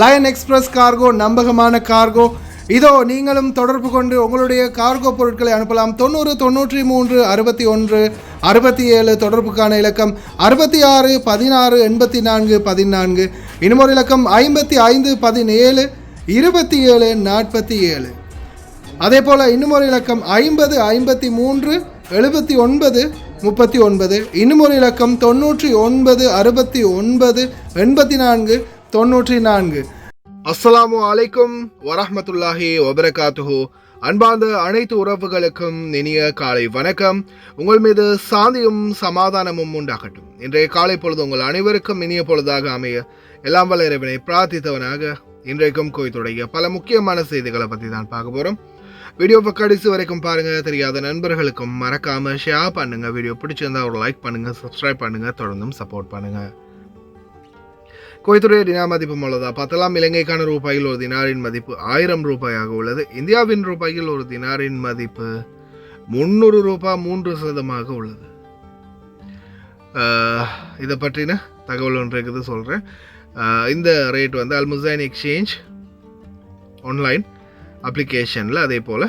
Line express cargo நம்பகமான cargo இதோ நீங்களும் தொடர்பு கொண்டு உங்களுடைய கார்கோ பொருட்களை அனுப்பலாம். தொண்ணூறு தொண்ணூற்றி மூன்று அறுபத்தி ஒன்று அறுபத்தி ஏழு தொடர்புக்கான இலக்கம். அறுபத்தி ஆறு பதினாறு எண்பத்தி நான்கு பதினான்கு. இன்னொரு இலக்கம் ஐம்பத்தி ஐந்து பதினேழு இருபத்தி ஏழு நாற்பத்தி ஏழு. அதே போல் இன்னும் ஒரு இலக்கம் ஐம்பது ஐம்பத்தி மூன்று எழுபத்தி ஒன்பது முப்பத்தி ஒன்பது. இன்னும் ஒரு இலக்கம் தொண்ணூற்றி ஒன்பது அறுபத்தி ஒன்பது எண்பத்தி நான்கு தொண்ணூற்றி நான்கு அஸ்ஸலாமு அலைக்கும் வரஹ்மத்துல்லாஹி வபரகாத்துஹு. அன்பார்ந்த அனைத்து உறவுகளுக்கும் இனிய காலை வணக்கம். உங்கள் மீது சாந்தியும் சமாதானமும் உண்டாகட்டும். இன்றைய காலை பொழுது உங்கள் அனைவருக்கும் இனிய பொழுதாக அமைய எல்லாம் வல்ல இறைவனை பிரார்த்தித்தவனாக இன்றைக்கும் கோயத்துடைய பல முக்கியமான செய்திகளை பற்றி தான் பார்க்க போகிறோம் வீடியோவை கடைசி வரைக்கும் பாருங்கள் தெரியாத நண்பர்களுக்கும் மறக்காமல் ஷேர் பண்ணுங்கள் வீடியோ பிடிச்சிருந்தா ஒரு லைக் பண்ணுங்கள் சப்ஸ்கிரைப் பண்ணுங்கள் தொடர்ந்தும் சப்போர்ட் பண்ணுங்கள் குவைத்துடைய டினா மதிப்பு உள்ளதா பத்தலாம் இலங்கைக்கான ரூபாயில் ஒரு தினாரின் மதிப்பு ஆயிரம் ரூபாயாக உள்ளது. இந்தியாவின் ரூபாயில் ஒரு தினாரின் மதிப்பு முந்நூறு ரூபாய் மூன்று சதமாக உள்ளது. இதை பற்றின தகவல் ஒன்று இருக்குது சொல்கிறேன் இந்த ரேட் வந்து அல்முசைன் எக்ஸ்சேஞ்ச் ஆன்லைன் அப்ளிகேஷனில் அதே போல்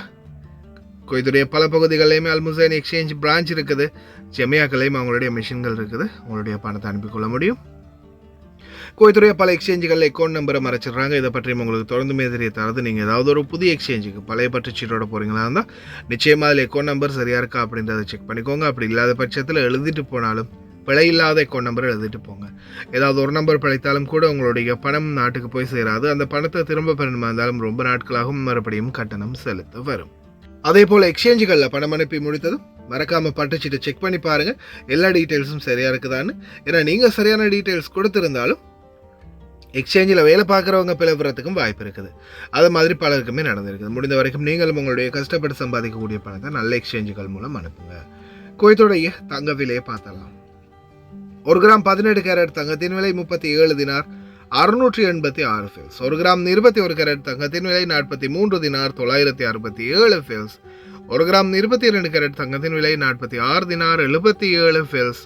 கோயத்துடைய பல பகுதிகளிலையுமே அல்முசைன் எக்ஸ்சேஞ்ச் பிரான்ச் இருக்குது. ஜெமியாக்களையும் அவங்களுடைய மிஷின்கள் இருக்குது. உங்களுடைய பணத்தை அனுப்பிக்கொள்ள முடியும். கோயத்துடைய பல எக்ஸ்சேஞ்சுகளில் அக்கௌண்ட் நம்பரை மறைச்சிடுறாங்க. இதை பற்றியும் உங்களுக்கு தொடர்ந்துமே தெரிய தரது. நீங்கள் ஏதாவது ஒரு புதிய எக்ஸ்சேஞ்சுக்கு பழைய பற்றுச்சீட்டோட போகிறீங்களா இருந்தால் நிச்சயமாக அதில் அக்கௌண்ட் நம்பர் சரியாக இருக்கா அப்படின்றத செக் பண்ணிக்கோங்க. அப்படி இல்லாத பட்சத்தில் எழுதிட்டு போனாலும் பிழை இல்லாத அக்கௌண்ட் நம்பர் எழுதிட்டு போங்க. ஏதாவது ஒரு நம்பர் பிழைத்தாலும் கூட உங்களுடைய பணம் நாட்டுக்கு போய் சேராது. அந்த பணத்தை திரும்ப பெறணுமா இருந்தாலும் ரொம்ப நாட்களாகவும் மறுபடியும் கட்டணம் செலுத்த வரும். அதே போல் எக்ஸ்சேஞ்சுகளில் பணம் அனுப்பி முடித்ததும் மறக்காமல் பட்டுச்சீட்டை செக் பண்ணி பாருங்கள் எல்லா டீட்டெயில்ஸும் சரியாக இருக்குதான்னு. ஏன்னா நீங்கள் சரியான டீட்டெயில்ஸ் கொடுத்துருந்தாலும் எக்ஸ்சேஞ்சில் வேலை பார்க்குறவங்க பிளவுறதுக்கும் வாய்ப்பு இருக்குது. அது மாதிரி பலருக்குமே நடந்திருக்குது. முடிந்த வரைக்கும் நீங்களும் உங்களுடைய கஷ்டப்பட்டு சம்பாதிக்கக்கூடிய பணத்தை நல்ல எக்ஸ்சேஞ்சுகள் மூலம் அனுப்புங்க. குவைத்தோடைய தங்க விலையை பார்த்தலாம் ஒரு கிராம் பதினெட்டு கேரட் தங்கத்தின் விலை முப்பத்தி ஏழு தினார் அறுநூற்றி எண்பத்தி ஆறு ஃபேல்ஸ் ஒரு கிராம் இருபத்தி ஒரு கேரட் தங்கத்தின் விலை நாற்பத்தி மூன்று தினார் தொள்ளாயிரத்தி அறுபத்தி ஏழு ஃபேல்ஸ் ஒரு கிராம் இருபத்தி இரண்டு கேரட் தங்கத்தின் விலை நாற்பத்தி ஆறு தினார் எழுபத்தி ஏழு ஃபேல்ஸ்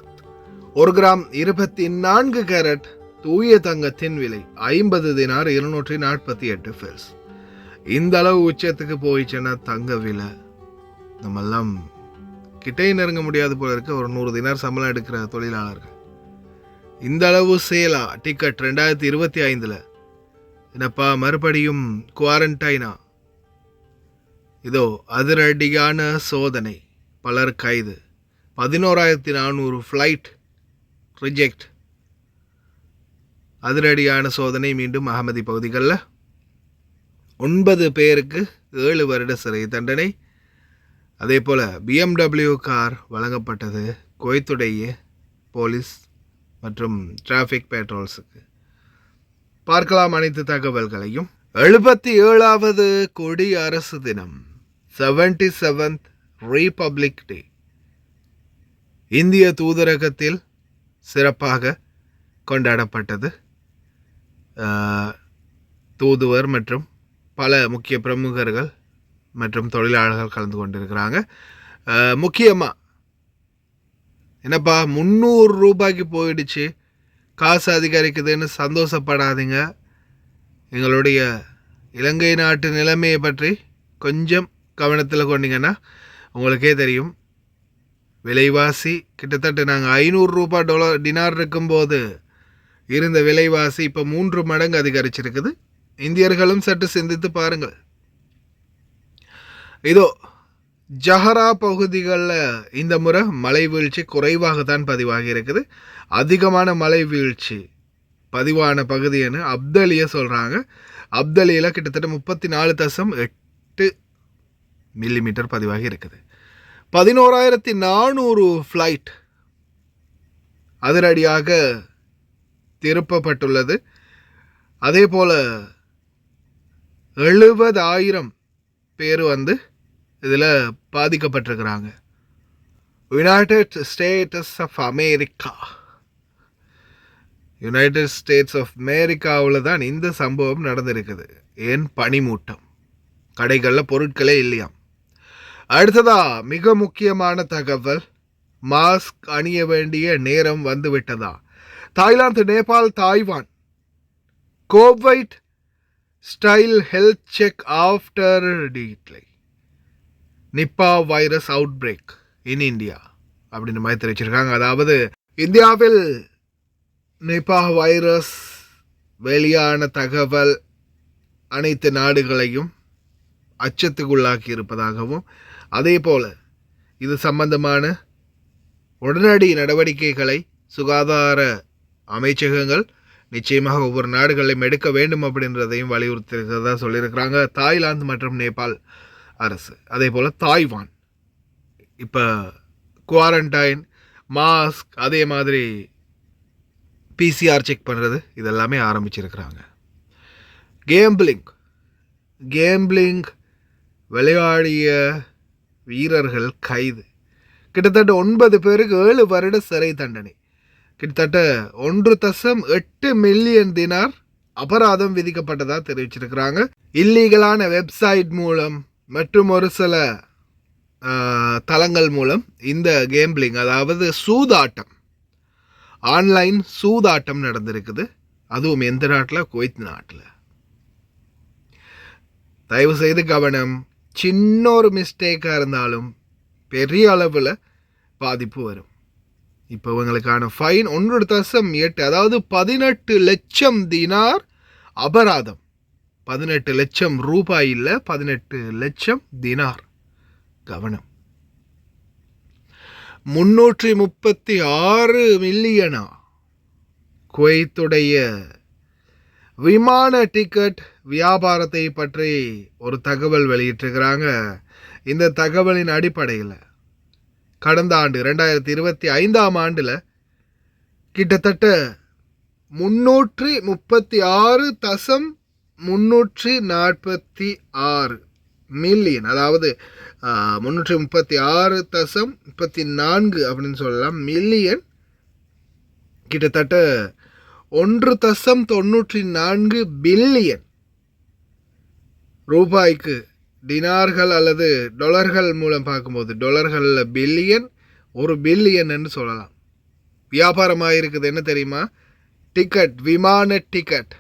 ஒரு கிராம் இருபத்தி நான்கு கேரட் தூய தங்கத்தின் விலை ஐம்பது தினார் இருநூற்றி நாற்பத்தி எட்டு ஃபெல்ஸ் இந்த அளவு உச்சத்துக்கு போயிடுச்சுன்னா தங்க விலை நம்மெல்லாம் கிட்டே நெருங்க முடியாது போல இருக்க. ஒரு நூறு தினார் சம்பளம் எடுக்கிற தொழிலாளர்கள். இந்த அளவு சேலா டிக்கெட் ரெண்டாயிரத்தி இருபத்தி ஐந்தில். என்னப்பா மறுபடியும் குவாரண்டைனா இதோ அதிரடியான சோதனை. பலர் கைது. பதினோராயிரத்தி நானூறு ஃப்ளைட் ரிஜெக்ட் அதிரடியான சோதனை மீண்டும் அகமதி பகுதிகளில். ஒன்பது பேருக்கு ஏழு வருட சிறை தண்டனை. அதே போல் பிஎம்டபிள்யூ கார் வழங்கப்பட்டது குவைத்துடைய போலீஸ் மற்றும் டிராஃபிக் பேட்ரோல்ஸுக்கு. பார்க்கலாம் அனைத்து தகவல்களையும். எழுபத்தி ஏழாவது கொடி அரசு தினம் செவன்டி செவன்த் ரீபப்ளிக் டே இந்திய தூதரகத்தில் சிறப்பாக கொண்டாடப்பட்டது. தூதுவர் மற்றும் பல முக்கிய பிரமுகர்கள் மற்றும் தொழிலாளர்கள் கலந்து கொண்டிருக்கிறாங்க. முக்கியமாக என்னப்பா முந்நூறு ரூபாய்க்கு போயிடுச்சு. காசு அதிகரிக்குதுன்னு சந்தோஷப்படாதீங்க. எங்களுடைய இலங்கை நாட்டு நிலைமையை பற்றி கொஞ்சம் கவனத்தில் கொண்டீங்கன்னா உங்களுக்கே தெரியும். விலைவாசி கிட்டத்தட்ட நாங்கள் ஐநூறு ரூபாய் டாலர் டினார் இருக்கும்போது இருந்த விலைவாசி இப்போ மூன்று மடங்கு அதிகரிச்சிருக்குது. இந்தியர்களும் சற்று சிந்தித்து பாருங்கள். இதோ ஜஹரா பகுதிகளில் இந்த முறை மழை வீழ்ச்சி குறைவாக தான் பதிவாகி இருக்குது அதிகமான மழை வீழ்ச்சி பதிவான பகுதின்னு அப்தலியை சொல்கிறாங்க அப்தலியில் கிட்டத்தட்ட முப்பத்தி நாலு தசம் எட்டு மில்லிமீட்டர் பதிவாகி இருக்குது பதினோராயிரத்தி நானூறு ஃப்ளைட் அதிரடியாக திருப்பப்பட்டுள்ளது. அதே போல் எழுபதாயிரம் பேர் வந்து இதில் பாதிக்கப்பட்டிருக்கிறாங்க. United States of America United States of அமெரிக்காவில் தான் இந்த சம்பவம் நடந்திருக்குது. ஏன் பனிமூட்டம்? கடைகளில் பொருட்களே இல்லையாம் அடுத்ததா மிக முக்கியமான தகவல் மாஸ்க் அணிய வேண்டிய நேரம் வந்துவிட்டதா? Thailand Nepal Taiwan. Covid style health check after டீட்லை. Nipah virus outbreak in India அப்படின்னு மாதிரி தெரிவிச்சிருக்காங்க. அதாவது இந்தியாவில் நிப்பா வைரஸ் வெளியான தகவல் அனைத்து நாடுகளையும் அச்சத்துக்குள்ளாக்கி இருப்பதாகவும் அதே போல் இது சம்பந்தமான உடனடி நடவடிக்கைகளை சுகாதார அமைச்சகங்கள் நிச்சயமாக ஒவ்வொரு நாடுகளையும் எடுக்க வேண்டும் அப்படின்றதையும் வலியுறுத்தியிருக்கிறதா சொல்லியிருக்கிறாங்க. தாய்லாந்து மற்றும் நேபாள் அரசு. அதே போல் தாய்வான். இப்போ குவாரண்டைன் மாஸ்க் அதே மாதிரி பிசிஆர் செக் பண்ணுறது இதெல்லாமே ஆரம்பிச்சிருக்கிறாங்க. கேம்பிளிங். கேம்பிளிங் விளையாடிய வீரர்கள் கைது. கிட்டத்தட்ட ஒன்பது பேருக்கு ஏழு வருட சிறை தண்டனை. கிட்டத்தட்ட ஒன்று தசம் எட்டு மில்லியன் தினார் அபராதம் விதிக்கப்பட்டதாக தெரிவிச்சிருக்கிறாங்க. இல்லீகலான வெப்சைட் மூலம் மற்றும் ஒரு சில தளங்கள் மூலம் இந்த கேம்பிளிங் அதாவது சூதாட்டம் ஆன்லைன் சூதாட்டம் நடந்திருக்குது. அதுவும் எந்த நாட்டில்? குவைத் நாட்டில். தயவு செய்து கவனம். சின்ன ஒரு மிஸ்டேக்காக இருந்தாலும் பெரிய அளவில் பாதிப்பு வரும். இப்போ இவங்களுக்கான ஃபைன் ஒன்று தசம் எட்டு அதாவது பதினெட்டு லட்சம் தினார் அபராதம். பதினெட்டு லட்சம் ரூபாய் இல்லை பதினெட்டு லட்சம் தினார். கவனம். முன்னூற்றி முப்பத்தி ஆறு மில்லியனா குவைத்துடைய விமான டிக்கெட் வியாபாரத்தை பற்றி ஒரு தகவல் வெளியிட்டிருக்கிறாங்க. இந்த தகவலின் அடிப்படையில் கடந்த ஆண்டு ரெண்டாயிரத்தி இருபத்தி ஐந்தாம் ஆண்டில் கிட்டத்தட்ட முன்னூற்றி முப்பத்தி ஆறு தசம் முன்னூற்றி நாற்பத்தி ஆறு மில்லியன் அதாவது முன்னூற்றி முப்பத்தி ஆறு தசம் முப்பத்தி நான்கு அப்படின்னு சொல்லலாம் மில்லியன் கிட்டத்தட்ட ஒன்று தசம் தொண்ணூற்றி நான்கு பில்லியன் ரூபாய்க்கு டினார்கள் அல்லது டொலர்கள் மூலம் பார்க்கும்போது டொலர்களில் பில்லியன் ஒரு பில்லியன் என்று சொல்லலாம். வியாபாரமாக இருக்குது என்ன தெரியுமா? டிக்கெட் விமான டிக்கெட்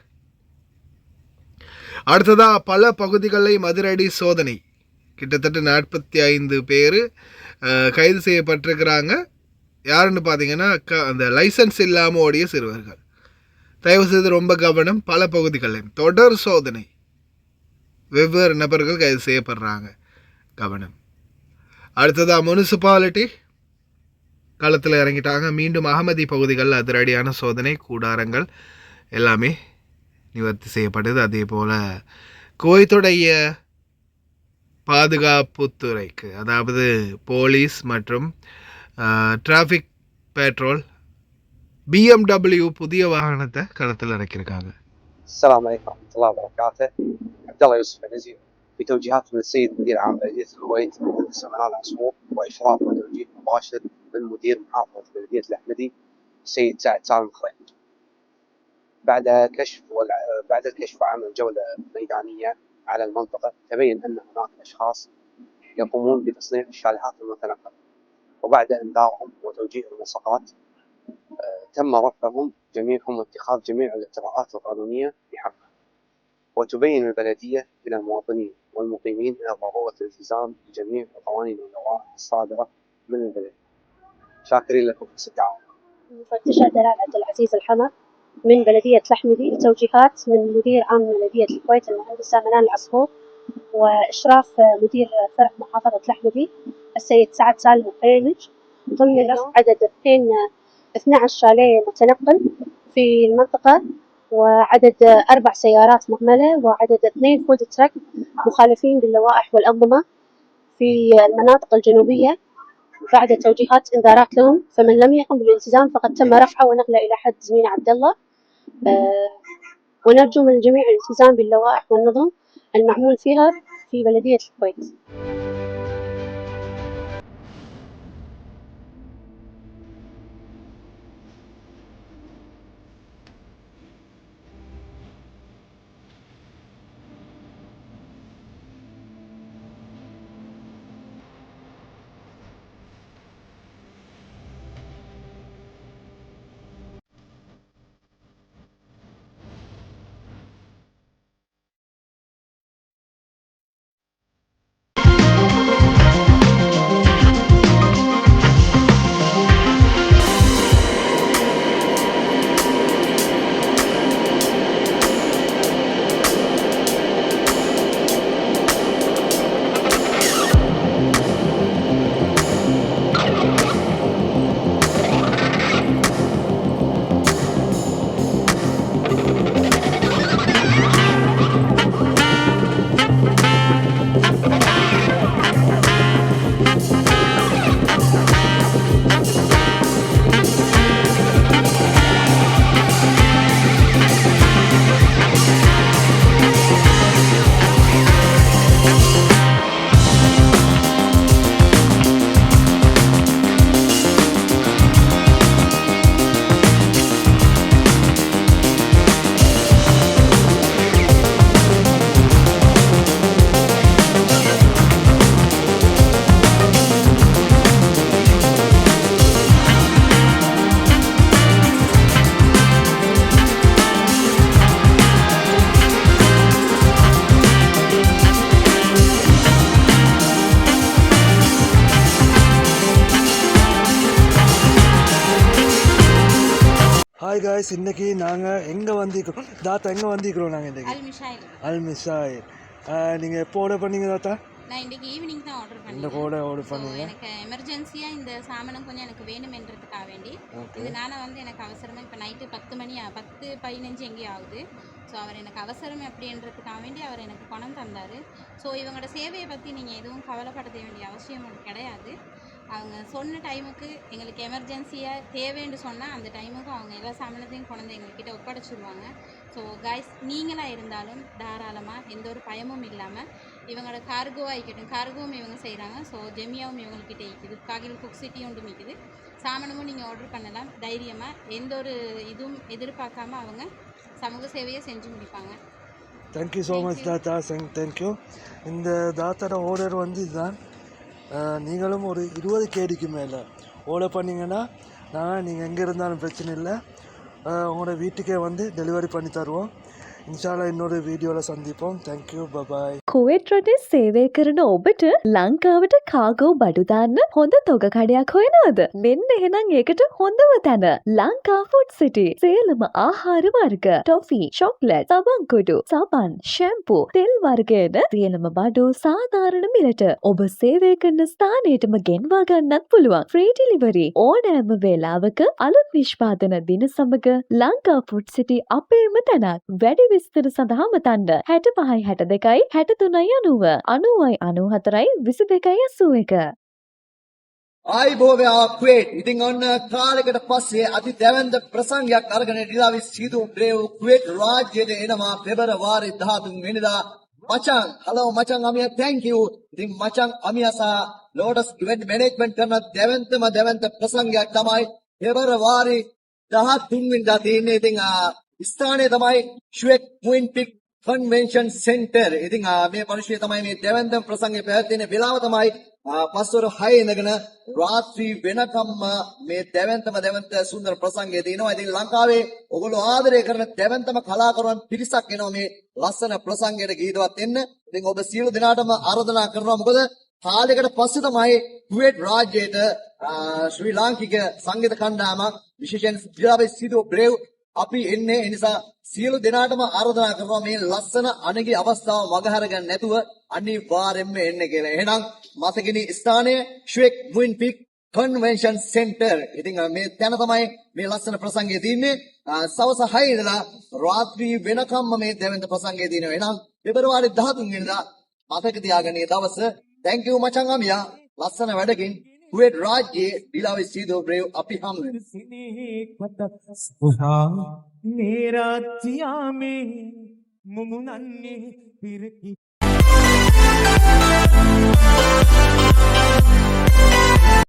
அடுத்ததாக பல பகுதிகளில் மதுரடி சோதனை. கிட்டத்தட்ட நாற்பத்தி ஐந்து பேர் கைது செய்யப்பட்டிருக்கிறாங்க. யாருன்னு பார்த்தீங்கன்னா அந்த லைசன்ஸ் இல்லாமல் ஓடிய சிறுவர்கள். தயவுசெய்து ரொம்ப கவனம் பல பகுதிகளிலும் தொடர் சோதனை. வெவ்வேறு நபர்கள் கைது செய்யப்படுறாங்க. கவனம். அடுத்ததாக முனிசிபாலிட்டி களத்தில் இறங்கிட்டாங்க. மீண்டும் அகமதி பகுதிகளில் அதிரடியான சோதனை கூடாரங்கள் எல்லாமே நிவர்த்தி செய்யப்படுது அதே போல் குவைத்துடைய பாதுகாப்புத்துறைக்கு அதாவது போலீஸ் மற்றும் டிராஃபிக் பெட்ரோல் பிஎம்டபிள்யூ புதிய வாகனத்தை களத்தில் இறக்கியிருக்காங்க. السلام عليكم ورحمة الله وبركاته. عبد الله يوسف النزير في توجيهات من السيد مدير عام بلدية الكويت المهندس منال العصفور وإشراف وتوجيه مباشر من مدير محافظة بلدية الأحمدي السيد سعد سالم الخليل بعد كشف والع... بعد الكشف وعمل جولة ميدانية على المنطقة تبين أن هناك أشخاص يقومون بتصنيع الشاليهات المتنقلة وبعد إنذارهم وتوجيه الملصقات تم رفعهم جميعهم واتخاذ جميع الإجراءات القانونية بحقه وتبين البلدية إلى المواطنين والمقيمين إلى ضرورة الالتزام بجميع القوانين واللوائح الصادرة من البلد. شاكرين لكم التعاون مفتشة دلال عبد العزيز الحمر من بلدية الأحمدي توجيهات من مدير عام بلدية الكويت المهندسة منال العصفور وإشراف مدير فرع محافظة الأحمدي السيد سعد سالم القريمج ضمن رفع عدد اثنين 12 شاليه متنقل في المنطقة وعدد أربع سيارات مهملة وعدد اثنين فود تراك مخالفين للوائح والأنظمة في المناطق الجنوبية. بعد توجيهات إنذارات لهم فمن لم يقم بالالتزام فقد تم رفعه ونقله إلى حد زميل عبد الله. أه ونرجو من الجميع الالتزام باللوائح والنظم المعمول فيها في بلدية الكويت. ஹாய் காய்ஸ் இன்னைக்கு நாங்கள் எங்கே வந்திருக்கிறோம் தாத்தா எங்கே வந்திருக்கிறோம் நாங்கள் இன்னைக்கு? அல் மிஸ்ஸாய் நீங்கள் எப்போ ஆர்டர் பண்ணீங்க தாத்தா? நான் இன்றைக்கி ஈவினிங் தான் ஆர்டர் இந்த பண்ணேன். கூட ஆர்டர் ஸோ பண்ணீங்க. எனக்கு எமர்ஜென்சியாக இந்த சாமானம் கொஞ்சம் எனக்கு வேணுமென்றதுக்காக வேண்டி. இதனால வந்து எனக்கு அவசரமாக இப்போ நைட்டு பத்து மணி பத்து பதினஞ்சு எங்கேயும் ஆகுது? ஸோ அவர் எனக்கு அவசரம் அப்படின்றதுக்காக வேண்டி அவர் எனக்கு பணம் தந்தார். ஸோ இவங்களோட சேவையை பற்றி நீங்கள் எதுவும் கவலைப்பட வேண்டிய அவசியம் கிடையாது. அவங்க சொன்ன டைமுக்கு எங்களுக்கு எமர்ஜென்சியாக தேவைன்னு சொன்னால் அந்த டைமுக்கு அவங்க எல்லா சாமானத்தையும் கொண்டு வந்து எங்ககிட்ட ஒப்படைச்சிருவாங்க. ஸோ கைஸ் நீங்களாக இருந்தாலும் தாராளமாக எந்த ஒரு பயமும் இல்லாமல் இவங்களோட கார்கோவாக இருக்கட்டும் கார்கோவும் இவங்க செய்கிறாங்க ஸோ ஜெமியாவும் இவங்கக்கிட்ட இருக்குது. காகில் குக் சிட்டியும் ஒன்று இருக்குது சாமானமும் நீங்கள் ஆர்டர் பண்ணலாம். தைரியமாக எந்த ஒரு இதுவும் எதிர்பார்க்காம அவங்க சமூக சேவையை செஞ்சு முடிப்பாங்க. தேங்க்யூ ஸோ மச் தாத்தா. தேங்க்யூ இந்த தாத்தாட ஆர்டர் வந்து இதுதான். நீங்களும் ஒரு இருபது கேடிக்கு மேலே ஆர்டர் பண்ணிங்கன்னா நான் நீங்கள் எங்கே இருந்தாலும் பிரச்சனை இல்லை. உங்களோட வீட்டுக்கே வந்து டெலிவரி பண்ணி தருவோம். இன்ஷால்லா இன்னொரு வீடியோவில் சந்திப்போம். தேங்க்யூ பபாய் කුවෙට් රටේ සේවය කරන ඔබට ලංකාවට කාගෝ බඩු දාන්න හොඳ තොග කඩයක් හොයනවද? මෙන්න එහෙනම් ඒකට හොඳම තැන. ලංකා ෆුඩ් සිටි සේලම ආහාර වර්ග. ටොෆි චොක්ලට් සබංකොඩු සබන් ශැම්පු තෙල් වර්ගයන සියලම බඩු සාධාරණ මිලට ඔබ සේවය කරන ස්ථානයටම ගෙන්වා ගන්නත් පුළුවන්. ෆ්‍රීටිලිවරි ඕනෑම වේලාවක අලුත් නිෂ්පාදන දින සමඟ ලංකා ෆුඩ් සිටි අපේම තැනක්. වැඩි විස්තර සඳහාම තන්න හැට පහයි හැට දෙකයි හැට තුනයි අනුව අනුවයි අනු හතරයි විසි දෙකයි අසූ එක. ආයිබෝවයා ක්වේට් ඉතින් ඔන්න කාලෙකට පස්සේ අති දැවැන්ත ප්‍රසංගයක් අරගෙන ඩිලාවි සීදු බ්‍රේව් ක්වේට් රාජ්‍යයට එනවා. පෙබරවාරි 13 වෙනිදා. මචං හලෝ මචං අමිය thank you. ඉතින් මචං අමියසා ලෝටස් ඉවෙන්ට් මැනේජ්මන්ට් කරන දැවැන්තම දැවැන්ත ප්‍රසංගයක් තමයි පෙබරවාරි 13 වෙනිදා තියෙන්නේ. ඉතින් ආ, ස්ථානය තමයි ෂුවෙක් මුයින් පික් කන්වෙන්ෂන් සෙන්ටර්. ඉතින් ආ, මේ පරිශ්‍රය තමයි මේ දැවැන්තම ප්‍රසංගය පැවැත්වෙන වෙලාව තමයි ආ, පස්වර 6 ඉඳගෙන රාත්‍රී වෙනකම්ම මේ දැවැන්තම දැවැන්ත සුන්දර ප්‍රසංගය තියෙනවා. ඉතින් ලංකාවේ ඔයගොල්ලෝ ආදරය කරන දැවැන්තම කලාකරුවන් පිරිසක් එනවා මේ ලස්සන ප්‍රසංගයට ගීතවත් වෙන්න. ඉතින් ඔබ සියලු දෙනාටම ආරාධනා කරනවා මොකද කාලයකට පස්සේ තමයි කුවේට් රාජ්‍යයට ආ, ශ්‍රී ලාංකික සංගීත කණ්ඩායමක් විශේෂයෙන් ඩිලාවේ සිදු බ්‍රේව් අපි එන්නේ ඒ නිසා සියලු දෙනාටම ආරාධනා කරනවා මේ ලස්සන අනගි අවස්ථාව මගහර ගන්න නැතුව අනිවාර්යෙන්ම එන්න කියලා. එහෙනම් මතකිනි ස්ථානය ශ්වෙක් මුයින් පික් කන්වෙන්ෂන් සෙන්ටර්. ඉතින් මේ තැන තමයි මේ ලස්සන ප්‍රසංගය තියෙන්නේ. අ, සවස් 6 ඉඳලා රාත්‍රී වෙනකම්ම මේ දෙවෙනි ප්‍රසංගය තියෙනවා. එහෙනම් පෙබරවාරි 13 වෙනිදා මතක තියාගන්න මේ දවස. thank you මචං අමියා. ලස්සන වැඩකින් Kuwait රාජ්‍යයේ ඊළාවේ සීදෝ ප්‍රේව අපි හමු වෙනවා. මේ රාජ්‍යයමේ මුමුණන්නේ පිරකි